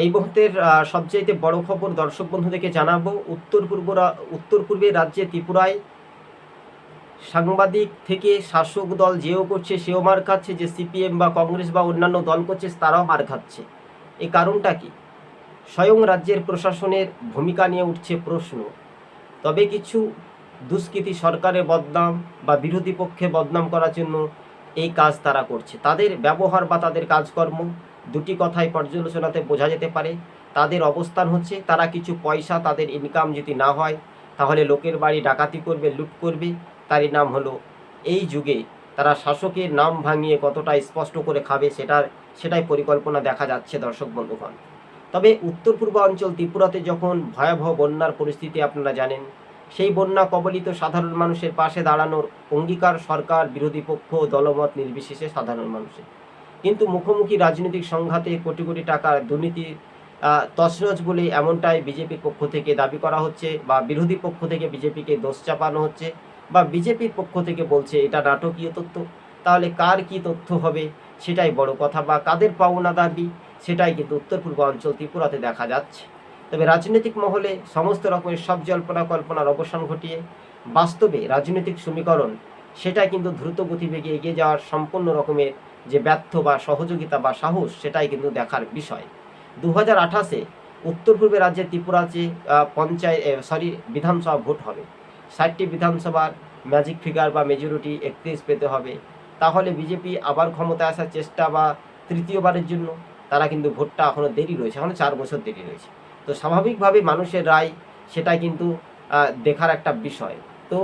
এই মুহূর্তের সবচাইতে বড় খবর দর্শক বন্ধুদেরকে জানাব, উত্তর পূর্ব উত্তর পূর্বের রাজ্যে ত্রিপুরায় সাংবাদিক থেকে শাসক দল যেও করছে সেও মার খাচ্ছে, যে সিপিএম বা কংগ্রেস বা অন্যান্য দল করছে তারাও মার খাচ্ছে। এই কারণটা কি? স্বয়ং রাজ্যের প্রশাসনের ভূমিকা নিয়ে উঠছে প্রশ্ন। তবে কিছু দুষ্কৃতী সরকারের বদনাম বা বিরোধী পক্ষে বদনাম করার জন্য এই কাজ তারা করছে। তাদের ব্যবহার বা তাদের কাজকর্ম দুটি কথাই পর্যালোচনাতে বোঝা যেতে পারে। তাদের অবস্থান হচ্ছে, তারা কিছু পয়সা, তাদের ইনকাম যদি না হয়, তাহলে লোকের বাড়ি ডাকাতি করবে, লুট করবে। তারই নাম হলো, এই যুগে তারা শাসকের নাম ভাঙিয়ে কতটা স্পষ্ট করে খাবে সেটার, সেটাই পরিকল্পনা দেখা যাচ্ছে দর্শক বন্ধুগণ। তবে উত্তর পূর্বাঞ্চল ত্রিপুরাতে যখন ভয়াবহ বন্যার পরিস্থিতি আপনারা জানেন, সেই বন্যা কবলিত সাধারণ মানুষের পাশে দাঁড়ানোর অঙ্গীকার সরকার, বিরোধী পক্ষ দলমত নির্বিশেষে সাধারণ মানুষের। কিন্তু মুখোমুখি রাজনৈতিক সংঘাতে কোটি কোটি টাকার দুর্নীতি তছনছ বলে এমনটাই বিজেপির পক্ষ থেকে দাবি করা হচ্ছে বা বিরোধী পক্ষ থেকে বিজেপিকে দোষ চাপানো হচ্ছে বা বিজেপির পক্ষ থেকে বলছে এটা নাটকীয় তথ্য। তাহলে কার কি তথ্য হবে সেটাই বড় কথা বা কাদের পাওনা দাবি সেটাই কিন্তু উত্তর পূর্বাঞ্চল ত্রিপুরাতে দেখা যাচ্ছে। তবে রাজনৈতিক মহলে সমস্ত রকমের সব জল্পনা কল্পনার অবসান ঘটিয়ে বাস্তবে রাজনৈতিক সমীকরণ সেটা কিন্তু দ্রুত গতিবেগে এগিয়ে যাওয়ার সম্পূর্ণ রকমের যে ব্যর্থ বা সহযোগিতা বা সাহস, সেটাই কিন্তু দেখার বিষয়। দু হাজার আঠাশে উত্তর পূর্বে রাজ্যে ত্রিপুরাতে পঞ্চায়েত সরি, বিধানসভা ভোট হবে, ষাটটি বিধানসভার ম্যাজিক ফিগার বা মেজরিটি একত্রিশ পেতে হবে, তাহলে বিজেপি আবার ক্ষমতায় আসার চেষ্টা বা তৃতীয়বারের জন্য তারা কিন্তু ভোটটা এখনও দেরি রয়েছে এখনও চার বছর দেরি রয়েছে। তো স্বাভাবিকভাবে মানুষের রায় সেটা কিন্তু দেখার একটা বিষয়। তো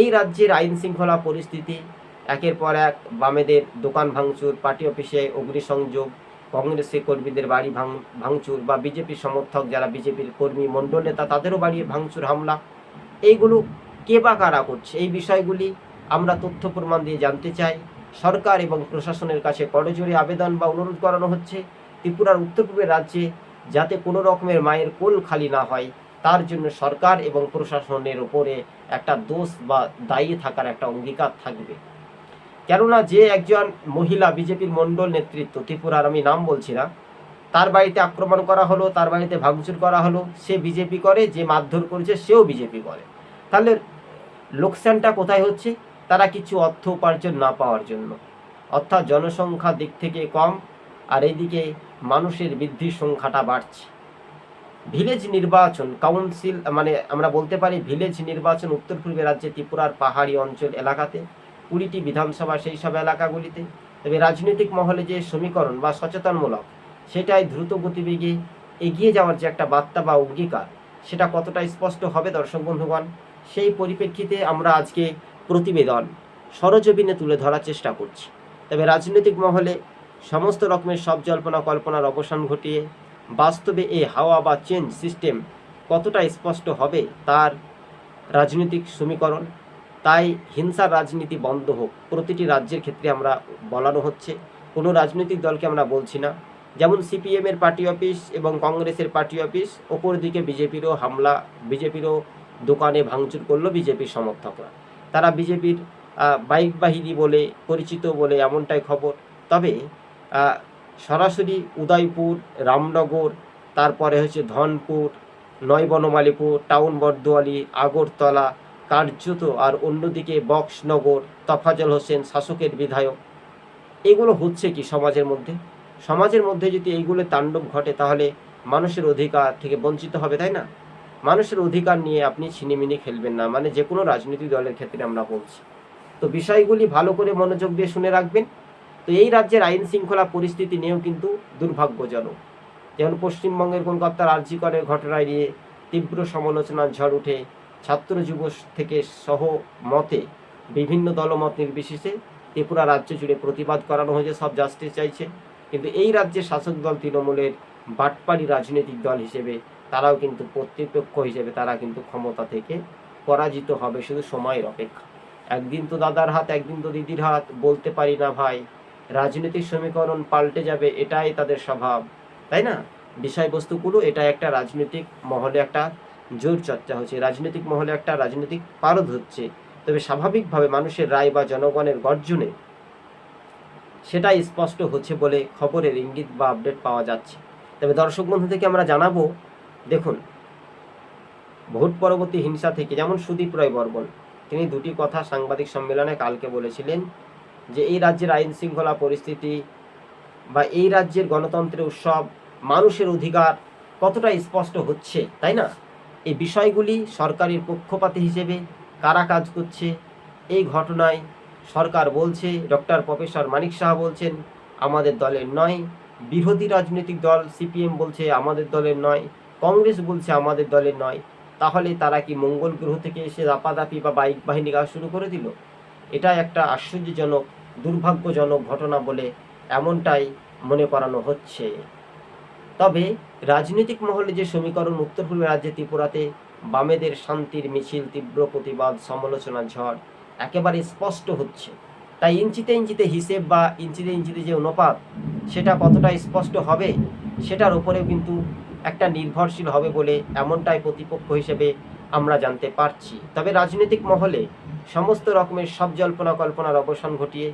এই রাজ্যের আইন শৃঙ্খলা পরিস্থিতি একের পর এক বামেদের দোকান ভাঙচুর, পার্টি অফিসে অগ্নিসংযোগ, কংগ্রেসের কর্মীদের বাড়ি ভাঙ, ভাঙচুর বা বিজেপি সমর্থক যারা বিজেপির কর্মী, মণ্ডল নেতা, তাদেরও বাড়ি ভাঙচুর, হামলা। এইগুলো কে বা কারা করছে? এই বিষয়গুলি আমরা তথ্য প্রমাণ দিয়ে জানতে চাই। সরকার এবং প্রশাসনের কাছে করজোরে আবেদন বা অনুরোধ করানো হচ্ছে। ত্রিপুরার উত্তর পূর্বের রাজ্যে যাতে কোনো রকমের মায়ের কোল খালি না হয়, তার জন্য সরকার এবং প্রশাসনের ওপরে একটা দোষ বা দায়ী থাকার একটা অঙ্গীকার থাকবে। কেননা যে একজন মহিলা বিজেপির মণ্ডল নেতৃত্ব, ত্রিপুরার আমি নাম বলছি না, তার বাড়িতে আক্রমণ করা হলো, তার বাড়িতে ভাঙচুর করা হলো, সে বিজেপি করে, যে মারধর করেছে সেও বিজেপি করে। তাহলে লোকসানটা কোথায় হচ্ছে? তারা কিছু অর্থ উপার্জন না পাওয়ার জন্য। অর্থাৎ জনসংখ্যা দিক থেকে কম, আর এইদিকে মানুষের বৃদ্ধির সংখ্যাটা বাড়ছে। ভিলেজ নির্বাচন, কাউন্সিল মানে আমরা বলতে পারি ভিলেজ নির্বাচন উত্তর পূর্বে রাজ্যে ত্রিপুরার পাহাড়ি অঞ্চল এলাকাতে কুড়িটি বিধানসভা, সেই সব এলাকাগুলিতে। তবে রাজনৈতিক মহলে যে সমীকরণ বা সচেতনমূলক, সেটাই দ্রুত গতিবেগে এগিয়ে যাওয়ার যে একটা বার্তা বা অঙ্গীকার, সেটা কতটা স্পষ্ট হবে দর্শক বন্ধুগণ, সেই পরিপ্রেক্ষিতে আমরা আজকে প্রতিবেদন, সরজমিনে তুলে ধরার চেষ্টা করছি। তবে রাজনৈতিক মহলে সমস্ত রকমের সব জল্পনা কল্পনার অবসান ঘটিয়ে, বাস্তবে এই হাওয়া বা চেঞ্জ সিস্টেম কতটা স্পষ্ট হবে তার রাজনৈতিক সমীকরণ তাই হিংসার রাজনীতি বন্ধ হোক। প্রতিটি রাজ্যের ক্ষেত্রে আমরা বলানো হচ্ছে, কোনো রাজনৈতিক দলকে আমরা বলছি না। যেমন সিপিএমের পার্টি অফিস এবং কংগ্রেসের পার্টি অফিস ওপর দিকে বিজেপিরও হামলা, বিজেপিরও দোকানে ভাঙচুর করল বিজেপির সমর্থকরা। তারা বিজেপির বাইক বাহিনী বলে, পরিচিত বলে এমনটাই খবর। তবে সরাসরি উদয়পুর, রামনগর, তারপরে হচ্ছে ধনপুর, নয় বনমালীপুর, টাউন বর্দোয়ালি আগরতলা কার্যত আর অন্যদিকে বক্সনগর, তফাজল হোসেন শাসকের বিধায়ক। এগুলো হচ্ছে কি সমাজের মধ্যে? সমাজের মধ্যে যদি এইগুলো তাণ্ডব ঘটে, তাহলে মানুষের অধিকার থেকে বঞ্চিত হবে, তাই না? মানুষের অধিকার নিয়ে আপনি ছিনিমিনি খেলবেন না মানে যে কোনো রাজনৈতিক দলের ক্ষেত্রে আমরা বলছি। তো বিষয়গুলি ভালো করে মনোযোগ দিয়ে শুনে রাখবেন। তো এই রাজ্যের আইন শৃঙ্খলা পরিস্থিতি নিয়েও কিন্তু দুর্ভাগ্যজনক। যেমন পশ্চিমবঙ্গের কলকাতার আর্জিকরের ঘটনায় নিয়ে তীব্র সমালোচনার ঝড় উঠে ছাত্র যুব থেকে সহ মতে বিভিন্ন দলমত নির্বিশেষে ত্রিপুরা রাজ্য জুড়ে প্রতিবাদ করানো হয়েছে, সব জাস্টিস চাইছে। কিন্তু এই রাজ্যের শাসক দল তৃণমূলের বাটপাড়ি রাজনৈতিক দল হিসেবে তারাও কিন্তু কর্তৃপক্ষ হিসেবে তারা কিন্তু ক্ষমতা থেকে পরাজিত হবে শুধু সময়ের অপেক্ষা। একদিন তো দাদার হাত, একদিন তো দিদির হাত, বলতে পারি না ভাই। রাজনৈতিক সমীকরণ পাল্টে যাবে, এটাই তাদের স্বভাব। তাই না? বিষয়বস্তুগুলো, এটা একটা রাজনৈতিক মহলে একটা জোর চর্চা হচ্ছে, রাজনৈতিক মহলে একটা রাজনৈতিক পারদ হচ্ছে। তবে স্বাভাবিকভাবে মানুষের রায় বা জনগণের গর্জনে সেটাই স্পষ্ট হচ্ছে বলে খবরের ইঙ্গিত বা আপডেট পাওয়া যাচ্ছে। তবে দর্শক বন্ধু থেকে আমরা জানাব, দেখুন, ভোট পরবর্তী হিংসা থেকে, যেমন সুদীপ রায় বর্মন তিনি দুটি কথা সাংবাদিক সম্মেলনে কালকে বলেছিলেন যে, এই রাজ্যের আইন শৃঙ্খলা পরিস্থিতি বা এই রাজ্যের গণতন্ত্রের উৎসব মানুষের অধিকার কতটা স্পষ্ট হচ্ছে, তাই না? এই বিষয়গুলি সরকারের পক্ষপাতী হিসেবে কারা কাজ করছে? এই ঘটনায় সরকার বলছে, ডক্টর প্রফেসর মানিক শাহ বলছেন, আমাদের দলের নয়। বিরোধী রাজনৈতিক দল সিপিএম বলছে, আমাদের দলের নয়। কংগ্রেস বলছে, আমাদের দলের নয়। তাহলে তারা কি মঙ্গল গ্রহ থেকে এসে দাপাদাপি বা বাইক বাহিনী কাজ শুরু করে দিল? এটা একটা আশ্চর্যজনক, দুর্ভাগ্যজনক ঘটনা বলে এমনটাই মনে করানো হচ্ছে। তবে রাজনৈতিক মহলে যে সমীকরণ উত্তর পূর্ব রাজ্যে ত্রিপুরাতে বামেদের শান্তির মিছিল, তীব্র প্রতিবাদ সমালোচনা ঝড় একেবারে স্পষ্ট হচ্ছে। তাই ইঞ্চিতে ইঞ্চিতে হিসেব বা ইঞ্চিতে ইঞ্চিতে যে অনুপাত, সেটা কতটা স্পষ্ট হবে, সেটার উপরেও কিন্তু একটা নির্ভরশীল হবে বলে এমনটাই প্রতিপক্ষ হিসেবে আমরা জানতে পারছি। তবে রাজনৈতিক মহলে সমস্ত রকমের সব জল্পনা কল্পনার অবসান ঘটিয়ে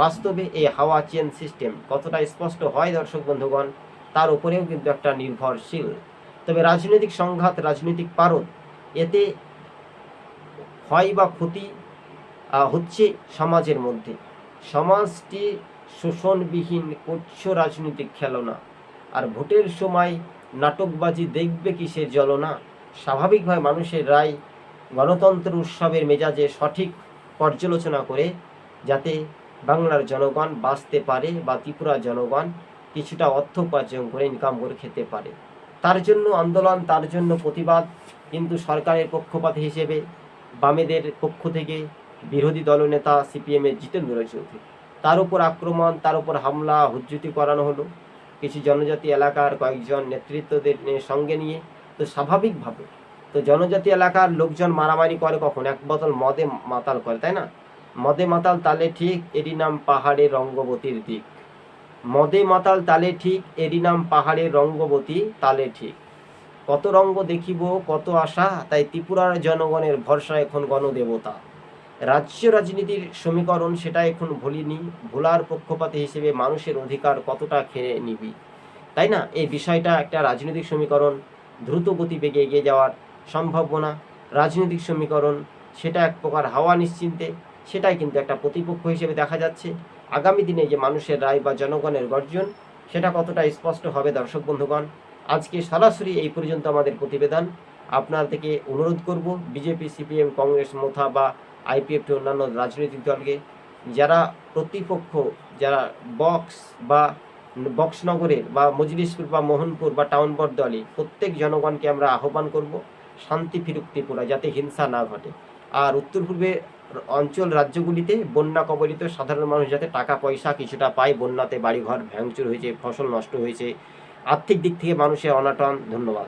বাস্তবে এই হাওয়া চেন সিস্টেম কতটা স্পষ্ট হয় দর্শক বন্ধুগণ তার উপরেও কিন্তু একটা নির্ভরশীল। তবে রাজনৈতিক সংঘাত, রাজনৈতিক পারদ, এতে হয় বা ক্ষতি হচ্ছে সমাজের মধ্যে। সমাজটি শোষণবিহীন কোচ্ছ রাজনৈতিক খেলনা। আর ভোটের সময় নাটকবাজি দেখবে কিসের জ্বলনা স্বাভাবিকভাবে মানুষের রায় গণতন্ত্র উৎসবের মেজাজে সঠিক পর্যালোচনা করে যাতে বাংলার জনগণ বাঁচতে পারে বা ত্রিপুরা জনগণ কিছুটা অর্থ উপার্জন করে ইনকাম করে খেতে পারে। তার জন্য আন্দোলন, তার জন্য প্রতিবাদ কিন্তু সরকারের পক্ষপাত হিসেবে বামেদের পক্ষ থেকে বিরোধী দলনেতা সিপিএমের জিতেন্দ্র চৌধুরী। তার উপর আক্রমণ, তার উপর হামলা, হুজ্জুতি করানো হলো। কিছু জনজাতি এলাকার কয়েকজন নেতৃত্বদের সঙ্গে নিয়ে তো স্বাভাবিকভাবে তো জনজাতি এলাকার লোকজন মারামারি করে কখন? এক বোতল মদে মাতাল করে, তাই না? মদে মাতাল তালে ঠিক এরই নাম পাহাড়ের রঙ্গবতীর দিক। মদে মাতাল তালে ঠিক, এরই নাম পাহাড়ের রঙ্গবতী তালে ঠিক। কত রঙ্গ দেখিব, কত আশা, তাই ত্রিপুরার জনগণের ভরসা এখন গণদেবতা। রাজ্য রাজনীতির সমীকরণ সেটা এখন ভুলিনি, ভোলার পক্ষপাতী হিসেবে মানুষের অধিকার কতটা খেয়ে নিবি। তাই না? এই বিষয়টা একটা রাজনৈতিক সমীকরণ, দ্রুত গতি বেগে এগিয়ে যাওয়ার সম্ভাবনা। রাজনৈতিক সমীকরণ, সেটা এক প্রকার হাওয়া নিশ্চিন্তে, সেটাই কিন্তু একটা প্রতিপক্ষ হিসেবে দেখা যাচ্ছে। আগামী দিনে যে মানুষের রায় বা জনগণের গর্জন, সেটা কতটা স্পষ্ট হবে দর্শক বন্ধুগণ? আজকে সরাসরি এই পর্যন্ত আমাদের প্রতিবেদন। আপনার থেকে অনুরোধ করব বিজেপি, সিপিএম, কংগ্রেস, মোথা বা আইপিএফটি অন্যান্য রাজনৈতিক দলকে, যারা প্রতিপক্ষ, যারা বক্স বা বক্সনগরের বা মজলিশপুর বা মোহনপুর বা টাউন বট দলে, প্রত্যেক জনগণকে আমরা আহ্বান করব শান্তি ফিরুক ত্রিপুরা যাতে হিংসা না ঘটে। আর উত্তর পূর্বে অঞ্চল রাজ্যগুলিতে বন্যা কবলিত সাধারণ মানুষ যাতে টাকা, পয়সা কিছুটা পায়, বন্যাতে বাড়িঘর ভ্যাংচুর হয়েছে, ফসল নষ্ট হয়েছে। আর্থিক দিক থেকে মানুষের অনাটন, ধন্যবাদ।